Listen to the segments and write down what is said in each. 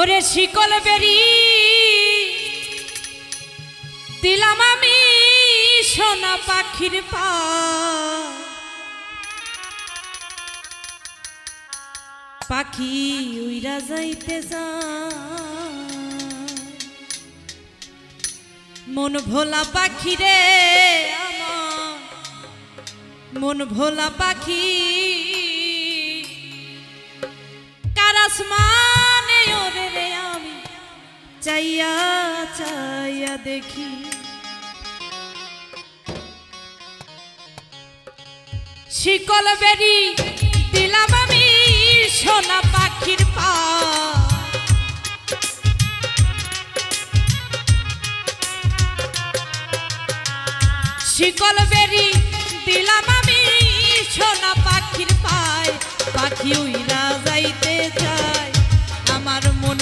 ওরে শিকল বেরি, দিলাম আমি সোনা পাখির পা। পাখি উইরা যাইতে যা মন ভোলা পাখি রে মন ভোলা পাখি। কারাস শিকল বেরি দিলাম আমি সোনা পাখির পা। শিকল বেরি দিলাম আমি সোনা পাখির পায়। পাখি উইরা যাইতে চায়।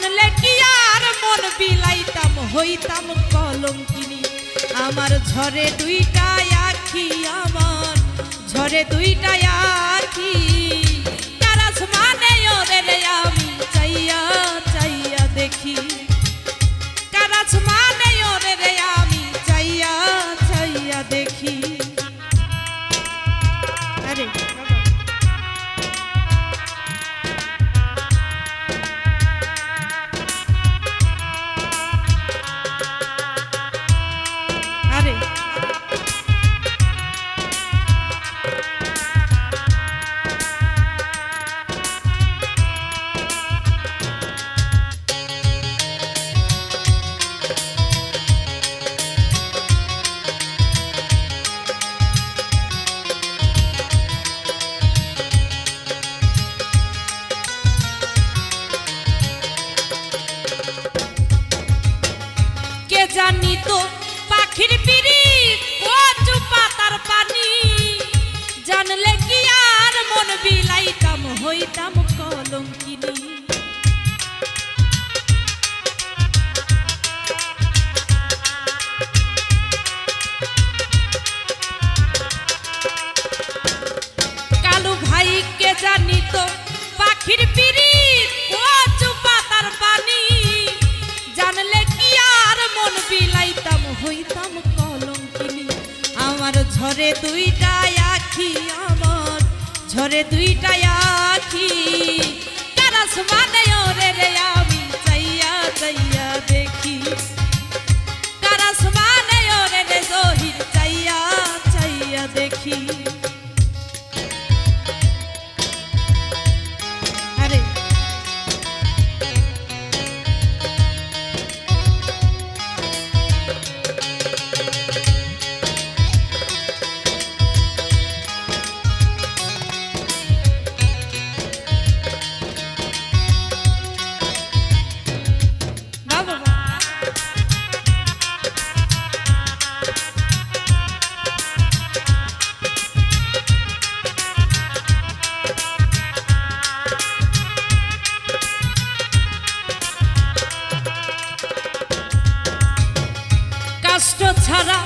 জানলে কি আর মন বিলাইতাম, হইতাম কলম কিনি আমার ঝরে দুইটা আখি আমার, ঝরে দুইটা আখি। তারাস মানে ওরে রে আমি চাইয়া চাইয়া দেখি। কারাস মানে ওরে রে আমি চাইয়া চাইয়া দেখি। মন বিলাইতাম, হইতাম কলম কিনি কালু ভাই কে পাখির পিড়ি পানি। জানলে কি আর মন বিলাইতাম, হইতাম আমার ঝরে দুইটা আখি আমার ঝরে দুইটা আখি। তারা সমানে ওরে রে কষ্ট ছাড়া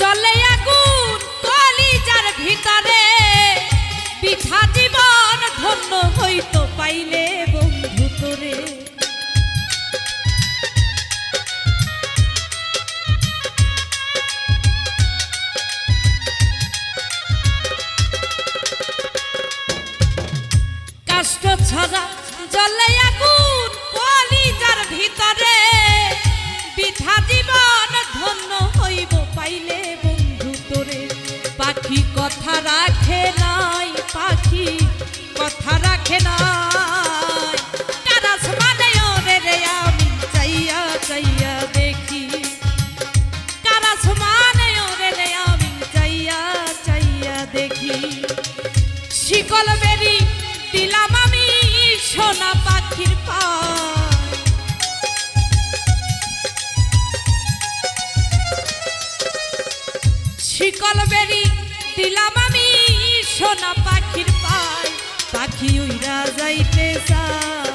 চলে আগুন কলিজার ভিতরে। পিঠা জীবন ধন্য হইতো পাইলে বন্ধু তোরে। কষ্ট ছাড়া চলে আগুন চোখে নয় কারাস মানে ওরে আমি চাইয়া চাইয়া দেখি। কারাস মানে ওরে আমি চাইয়া চাইয়া দেখি। শিকল বেরি দিলাম আমি সোনা পাখির পা শিকল বেরি দিলাম আমি সোনা পাখির পাখি উইরা যাইতে চায়